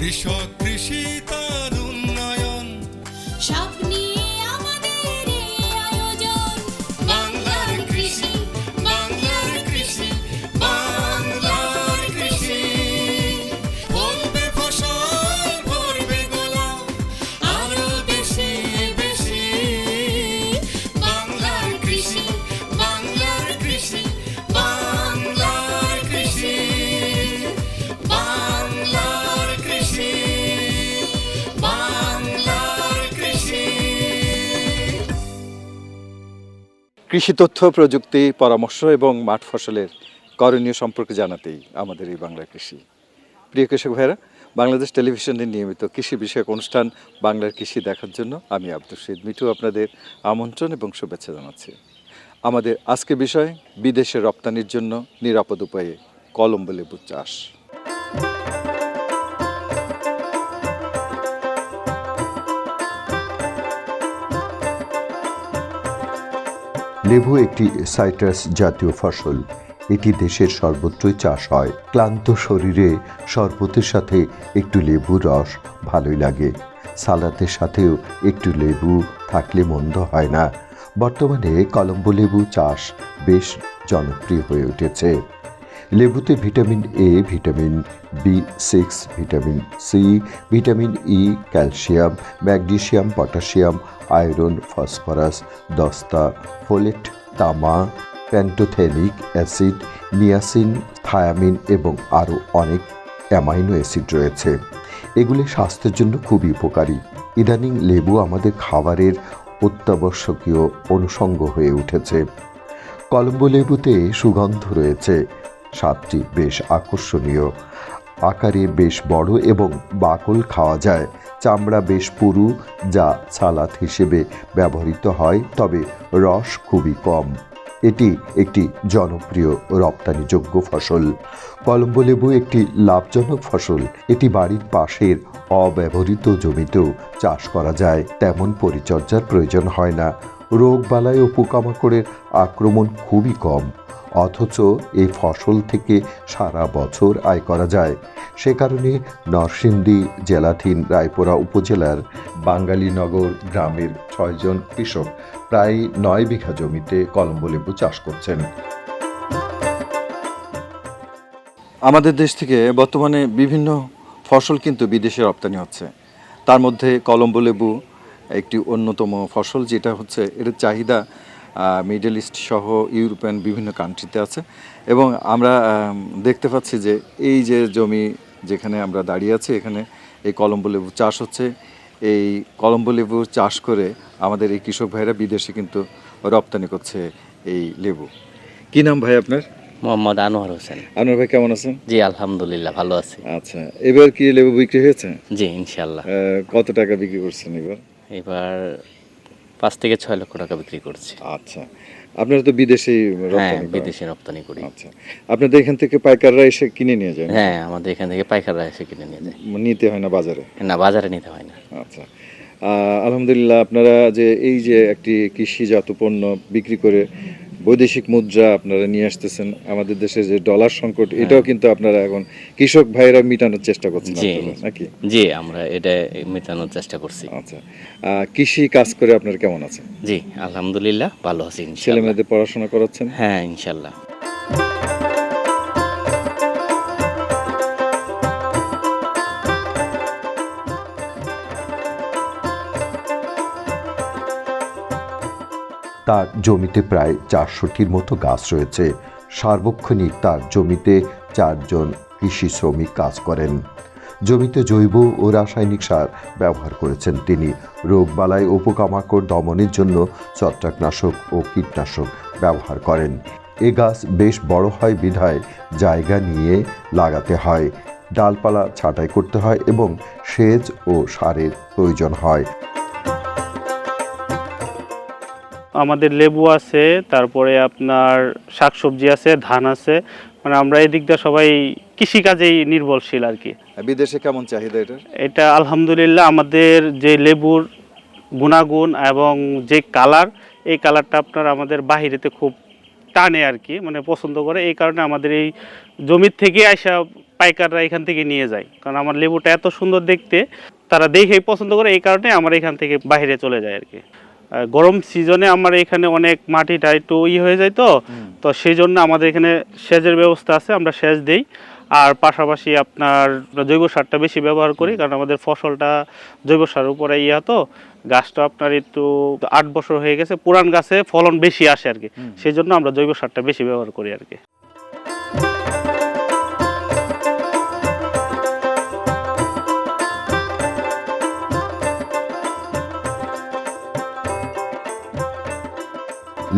কৃষক কৃষি তার কৃষি তথ্য, প্রযুক্তি, পরামর্শ এবং মাঠ ফসলের করণীয় সম্পর্কে জানাতেই আমাদের এই বাংলা কৃষি। প্রিয় কৃষক ভাইরা বাংলাদেশ টেলিভিশনের নিয়মিত কৃষি বিষয়ক অনুষ্ঠান বাংলার কৃষি দেখার জন্য আমি আব্দুল শহীদ মিঠু আপনাদের আমন্ত্রণ এবং শুভেচ্ছা জানাচ্ছি। আমাদের আজকে বিষয়, বিদেশে রপ্তানির জন্য নিরাপদ উপায়ে কলম্বো লেবু চাষ। লেবু একটি সাইট্রাস জাতীয় ফসল। এটি দেশের সর্বত্রই চাষ হয়। ক্লান্ত শরীরে শরবতের সাথে একটু লেবুর রস ভালোই লাগে। সালাতের সাথেও একটু লেবু থাকলে মন্দ হয় না। বর্তমানে কলম্বো লেবু চাষ বেশ জনপ্রিয় হয়ে উঠেছে। লেবুতে vitamin A vitamin B six vitamin C vitamin E calcium, magnesium potassium iron, phosphorus, দস্তা, ফোলেট, তামা প্যান্টোথেনিক অ্যাসিড, নিয়াসিন, থায়ামিন এবং আরও অনেক অ্যামাইনো অ্যাসিড রয়েছে। এগুলি স্বাস্থ্যের জন্য খুবই উপকারী। ইদানিং লেবু আমাদের খাবারের অত্যাবশ্যকীয় অনুষঙ্গ হয়ে উঠেছে। কলম্বো লেবুতে সুগন্ধ রয়েছে। স্বাদটি বেশ আকর্ষণীয়। আকারে বেশ বড় এবং বাকল খাওয়া যায়। চামড়া বেশ পুরু, যা সালাদ হিসেবে ব্যবহৃত হয়, তবে রস খুবই কম। এটি একটি জনপ্রিয় রপ্তানিযোগ্য ফসল। কলম্বো লেবু একটি লাভজনক ফসল। এটি বাড়ির পাশের অব্যবহৃত জমিতেও চাষ করা যায়। তেমন পরিচর্যার প্রয়োজন হয় না। রোগ বালাই ও পোকামাকড়ের আক্রমণ খুবই কম। অথচ এই ফসল থেকে সারা বছর আয় করা যায়। সে কারণে নরসিংদী জেলাধীন রায়পুরা উপজেলার বাঙালিনগর গ্রামের ছয়জন কৃষক প্রায় নয় বিঘা জমিতে কলম্বো লেবু চাষ করছেন। আমাদের দেশ থেকে বর্তমানে বিভিন্ন ফসল কিন্তু বিদেশে রপ্তানি হচ্ছে। তার মধ্যে কলম্বো লেবু একটি অন্যতম ফসল, যেটা হচ্ছে এর চাহিদা মিডল ইস্ট সহ ইউরোপিয়ান বিভিন্ন কান্ট্রিতে আছে। এবং আমরা দেখতে পাচ্ছি যে এই যে জমি যেখানে আমরা দাঁড়িয়ে আছি এখানে এই কলম্বো লেবু চাষ হচ্ছে। এই কলম্বো লেবু চাষ করে আমাদের এই কৃষক ভাইরা বিদেশে কিন্তু রপ্তানি করছে এই লেবু। কি নাম ভাই আপনার? মোহাম্মদ আনোয়ার হোসেন। আনোয়ার ভাই কেমন আছেন? জি আলহামদুলিল্লাহ ভালো আছি। আচ্ছা এবার কি লেবু বিক্রি হয়েছে? জি ইনশাল্লাহ কত টাকা বিক্রি করছেন এবার? এবার পাঁচ থেকে ছয় লক্ষ টাকা বিক্রি করছি। আচ্ছা। আপনারা তো বিদেশে হ্যাঁ বিদেশে রপ্তানি করি। আচ্ছা। আপনাদের এখান থেকে পাইকাররা এসে কিনে নিয়ে যায় হ্যাঁ আমাদের এখান থেকে পাইকাররা এসে কিনে নিয়ে যায়। নিতে হয় না বাজারে? না বাজারে নিতে হয় না। আচ্ছা। আলহামদুলিল্লাহ আপনারা যে এই যে একটি কৃষিজাত পণ্য বিক্রি করে বৈদেশিক মুদ্রা আপনারা নিয়ে আসতেছেন আমাদের দেশে যে ডলার সংকট এটাও কিন্তু আপনারা এখন কৃষক ভাইরা মেটানোর চেষ্টা করছেন নাকি? জি আমরা এটা মেটানোর চেষ্টা করছি। আচ্ছা। কৃষি কাজ করে আপনার কেমন আছেন? জি আলহামদুলিল্লাহ ভালো আছি ছেলে মেয়েদের পড়াশোনা করাচ্ছেন? হ্যাঁ ইনশাল্লাহ তার জমিতে প্রায় চারশোটির মতো গাছ রয়েছে। সার্বক্ষণিক তার জমিতে চারজন কৃষি শ্রমিক কাজ করেন। জমিতে জৈব ও রাসায়নিক সার ব্যবহার করেছেন তিনি। রোগবালাই ও পোকামাকড় দমনের জন্য ছত্রাকনাশক ও কীটনাশক ব্যবহার করেন। এ গাছ বেশ বড় হয় বিধায় জায়গা নিয়ে লাগাতে হয়। ডালপালা ছাঁটাই করতে হয় এবং সেচ ও সারের প্রয়োজন হয়। আমাদের লেবু আছে তারপরে আপনার শাকসবজি আছে ধান আছে। মানে আমরা এই দিকটা সবাই কৃষিকাজেই নির্ভরশীল আর কি। বিদেশে কেমন চাহিদা এটা এটা আলহামদুলিল্লাহ আমাদের যে লেবুর গুণাগুণ এবং যে কালার এই কালারটা আপনার আমাদের বাহিরেতে খুব টানে আর কি মানে পছন্দ করে। এই কারণে আমাদের এই জমির থেকে আসা পাইকাররা এখান থেকে নিয়ে যায়। কারণ আমার লেবুটা এত সুন্দর দেখতে তারা দেখেই পছন্দ করে এই কারণে আমার এখান থেকে বাইরে চলে যায় আর কি। গরম সিজনে আমার এখানে অনেক মাটিটা একটু ই হয়ে যায় তো তো সেই জন্য আমাদের এখানে সেচের ব্যবস্থা আছে আমরা সেচ দিই। আর পাশাপাশি আপনার জৈব সারটা বেশি ব্যবহার করি কারণ আমাদের ফসলটা জৈব সারের উপরে ইয়া তো গাছটা আপনার একটু আট বছর হয়ে গেছে পুরান গাছে ফলন বেশি আসে আর কি। সেই জন্য আমরা জৈব সারটা বেশি ব্যবহার করি আর কি।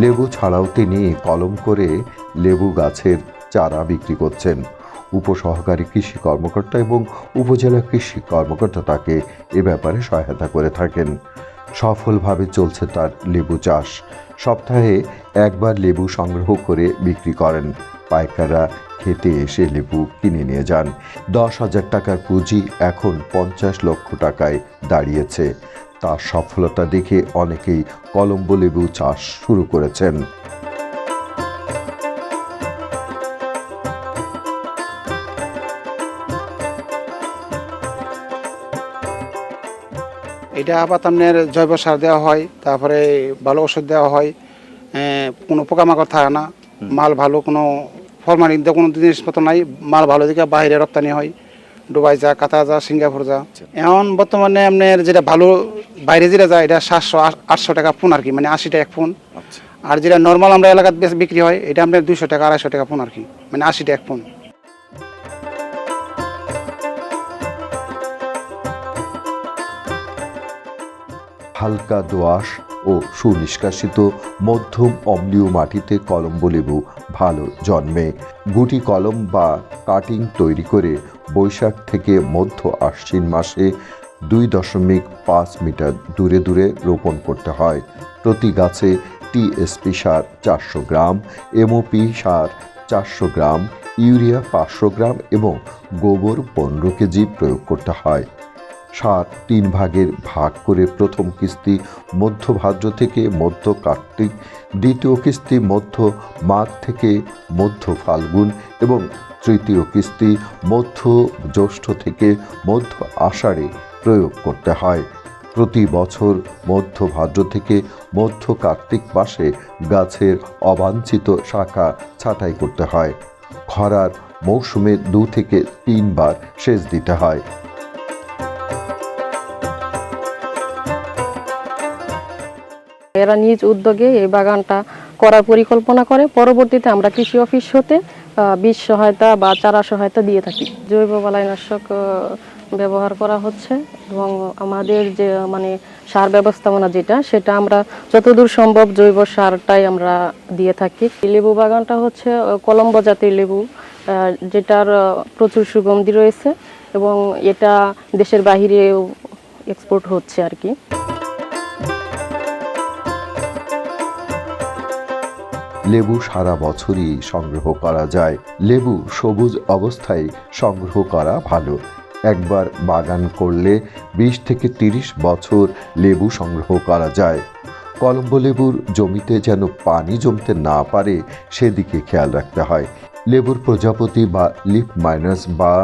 লেবু ছাড়াও তিনি কলম করে লেবু গাছের চারা বিক্রি করছেন। উপসহকারী কৃষি কর্মকর্তা এবং উপজেলা কৃষি কর্মকর্তা তাকে এ ব্যাপারে সহায়তা করে থাকেন। সফলভাবে চলছে তার লেবু চাষ। সপ্তাহে একবার লেবু সংগ্রহ করে বিক্রি করেন। পাইকাররা খেতে এসে লেবু কিনে নিয়ে যান। দশ হাজার টাকার পুঁজি এখন পঞ্চাশ লক্ষ টাকায় দাঁড়িয়েছে। তার সফলতা দেখে অনেকেই কলম্বো লেবু চাষ শুরু করেছেন। এটা আবার আপনার জৈব সার দেওয়া হয় তারপরে ভালো ওষুধ দেওয়া হয় কোনো পোকামাকড় থাকে না। মাল ভালো কোনো ফরমালিন দিয়ে কোনো জিনিসপত্র নাই মাল ভালো দিকে বাইরে রপ্তানি হয়। দুবাই যা কাতার যা সিঙ্গাপুর যা। এখন বর্তমানে আপনার যেটা ভালো বাইরে যেটা যায় এটা সাতশো আটশো টাকা ফোন আর কি মানে আশি টাকা ফোন। আর যেটা নর্মাল আমরা এলাকাতে বেশ বিক্রি হয় এটা আপনার দুইশো টাকা আড়াইশো টাকা ফোন আর কি মানে আশি টাকা ফোন। হালকা দোআঁশ ও সুনিষ্কাশিত মধ্যম অম্লীয় মাটিতে কলম্ব লেবু ভালো জন্মে। গুটি কলম বা কাটিং তৈরি করে বৈশাখ থেকে মধ্য আশ্বিন মাসে দুই দশমিক পাঁচ মিটার দূরে দূরে রোপণ করতে হয়। প্রতি গাছে টিএসপি সার চারশো গ্রাম এমওপি সার চারশো গ্রাম, ইউরিয়া পাঁচশো গ্রাম এবং গোবর পনেরো কেজি প্রয়োগ করতে হয়। সাত তিন ভাগের ভাগ করে প্রথম কিস্তি মধ্য ভাদ্র থেকে মধ্য কার্তিক, দ্বিতীয় কিস্তি মধ্য মাঘ থেকে মধ্য ফাল্গুন এবং তৃতীয় কিস্তি মধ্য জ্যৈষ্ঠ থেকে মধ্য আষাঢ়ে প্রয়োগ করতে হয়। প্রতি বছর মধ্য ভাদ্র থেকে মধ্য কার্তিক মাসে গাছের অবাঞ্ছিত শাখা ছাঁটাই করতে হয়। খরার মৌসুমে দু থেকে তিনবার সেচ দিতে হয়। এরা নিজ উদ্যোগে এই বাগানটা করার পরিকল্পনা করে। পরবর্তীতে আমরা কৃষি অফিস হতে বীজ সহায়তা বা চারা সহায়তা দিয়ে থাকি। জৈব বালাইনাশক ব্যবহার করা হচ্ছে এবং আমাদের যে মানে সার ব্যবস্থাপনা যেটা, সেটা আমরা যতদূর সম্ভব জৈব সারটাই আমরা দিয়ে থাকি। লেবু বাগানটা হচ্ছে কলম্বো জাতের লেবু যেটার প্রচুর সুগন্ধি রয়েছে এবং এটা দেশের বাহিরেও এক্সপোর্ট হচ্ছে আর কি। লেবু সারা বছরই সংগ্রহ করা যায়। লেবু সবুজ অবস্থায় সংগ্রহ করা ভালো। একবার বাগান করলে বিশ থেকে তিরিশ বছর লেবু সংগ্রহ করা যায়। কলম্বো লেবুর জমিতে যেন পানি জমতে না পারে, সেদিকে খেয়াল রাখতে হয়। লেবুর প্রজাপতি বা লিফ মাইনাস বা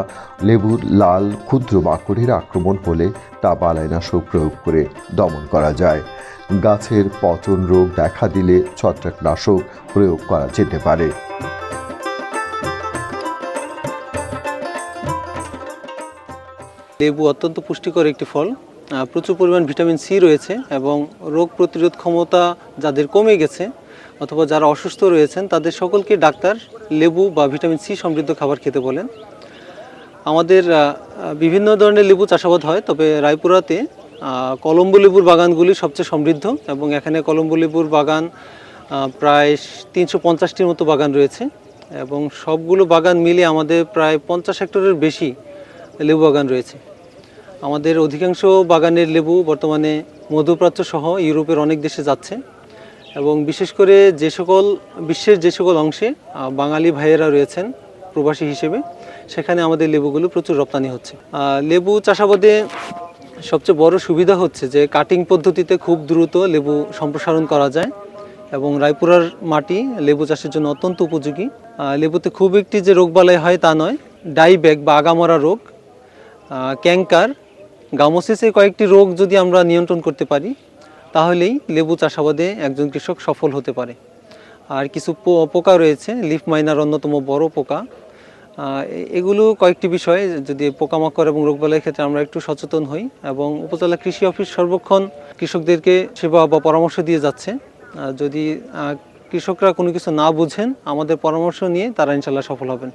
লেবুর লাল ক্ষুদ্র মাকড়ের আক্রমণ হলে তা বালাইনাশক প্রয়োগ করে দমন করা যায়। গাছের পচন রোগ দেখা দিলে ছত্রাকনাশক প্রয়োগ করা যেতে পারে। লেবু অত্যন্ত পুষ্টিকর একটি ফল। প্রচুর পরিমাণ ভিটামিন সি রয়েছে এবং রোগ প্রতিরোধ ক্ষমতা যাদের কমে গেছে অথবা যারা অসুস্থ রয়েছেন, তাদের সকলকে ডাক্তার লেবু বা ভিটামিন সি সমৃদ্ধ খাবার খেতে বলেন। আমাদের বিভিন্ন ধরনের লেবু চাষাবাদ হয়, তবে রায়পুরাতে কলম্বো লেবুর বাগানগুলি সবচেয়ে সমৃদ্ধ এবং এখানে কলম্বো লেবুর বাগান প্রায় তিনশো পঞ্চাশটির মতো বাগান রয়েছে এবং সবগুলো বাগান মিলে আমাদের প্রায় পঞ্চাশ হেক্টরের বেশি লেবু বাগান রয়েছে। আমাদের অধিকাংশ বাগানের লেবু বর্তমানে মধ্যপ্রাচ্য সহ ইউরোপের অনেক দেশে যাচ্ছে। এবং বিশেষ করে যে সকল, বিশ্বের যে সকল অংশে বাঙালি ভাইয়েরা রয়েছেন প্রবাসী হিসেবে, সেখানে আমাদের লেবুগুলো প্রচুর রপ্তানি হচ্ছে। লেবু চাষাবাদে সবচেয়ে বড় সুবিধা হচ্ছে যে কাটিং পদ্ধতিতে খুব দ্রুত লেবু সম্প্রসারণ করা যায় এবং রায়পুরার মাটি লেবু চাষের জন্য অত্যন্ত উপযোগী। লেবুতে খুব একটি যে রোগবালাই হয় তা নয় ডাইব্যাক বা আগামরা রোগ ক্যাঙ্কার গামোসিস কয়েকটি রোগ যদি আমরা নিয়ন্ত্রণ করতে পারি তাহলেই লেবু চাষাবাদে একজন কৃষক সফল হতে পারে। আর কিছু পোকা রয়েছে, লিফ মাইনার অন্যতম বড় পোকা। এগুলো কয়েকটি বিষয়ে যদি পোকামাকড় এবং রোগবালাইয়ের ক্ষেত্রে আমরা একটু সচেতন হই এবং উপজেলা কৃষি অফিস সর্বক্ষণ কৃষকদেরকে সেবা বা পরামর্শ দিয়ে যাচ্ছে। যদি কৃষকরা কোনো কিছু না বুঝেন, আমাদের পরামর্শ নিয়ে তারা ইনশাল্লাহ সফল হবেন।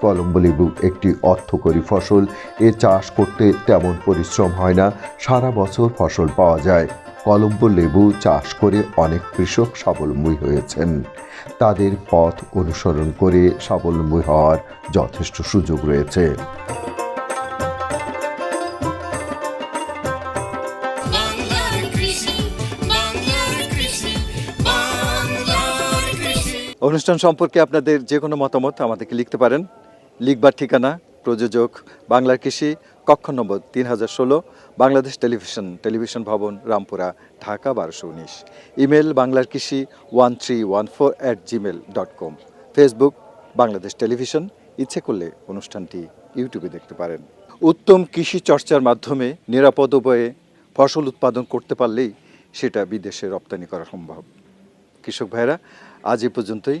কলম্বো লেবু একটি অর্থকরী ফসল। এ চাষ করতে তেমন পরিশ্রম হয় না। সারা বছর ফসল পাওয়া যায়। কলম্বো লেবু চাষ করে অনেক কৃষক স্বাবলম্বী হয়েছেন। তাদের পথ অনুসরণ করে স্বাবলম্বী হওয়ার যথেষ্ট সুযোগ রয়েছে। বাংলার কৃষি বাংলার কৃষি বাংলার কৃষি। অনুষ্ঠান সম্পর্কে আপনাদের যে কোনো মতামত আমাদেরকে লিখতে পারেন। লিখবার ঠিকানা, প্রযোজক বাংলার কৃষি, কক্ষ নম্বর তিন হাজার ষোলো, বাংলাদেশ টেলিভিশন টেলিভিশন ভবন, রামপুরা, ঢাকা বারোশো উনিশ। ইমেল বাংলার কৃষি one three one four at Gmail dot com. Facebook, Bangladesh television, ইচ্ছে করলে অনুষ্ঠানটি ইউটিউবে দেখতে পারেন। উত্তম কৃষি চর্চার মাধ্যমে নিরাপদ উপায়ে ফসল উৎপাদন করতে পারলেই সেটা বিদেশে রপ্তানি করা সম্ভব। কৃষক ভাইরা আজ এ পর্যন্তই।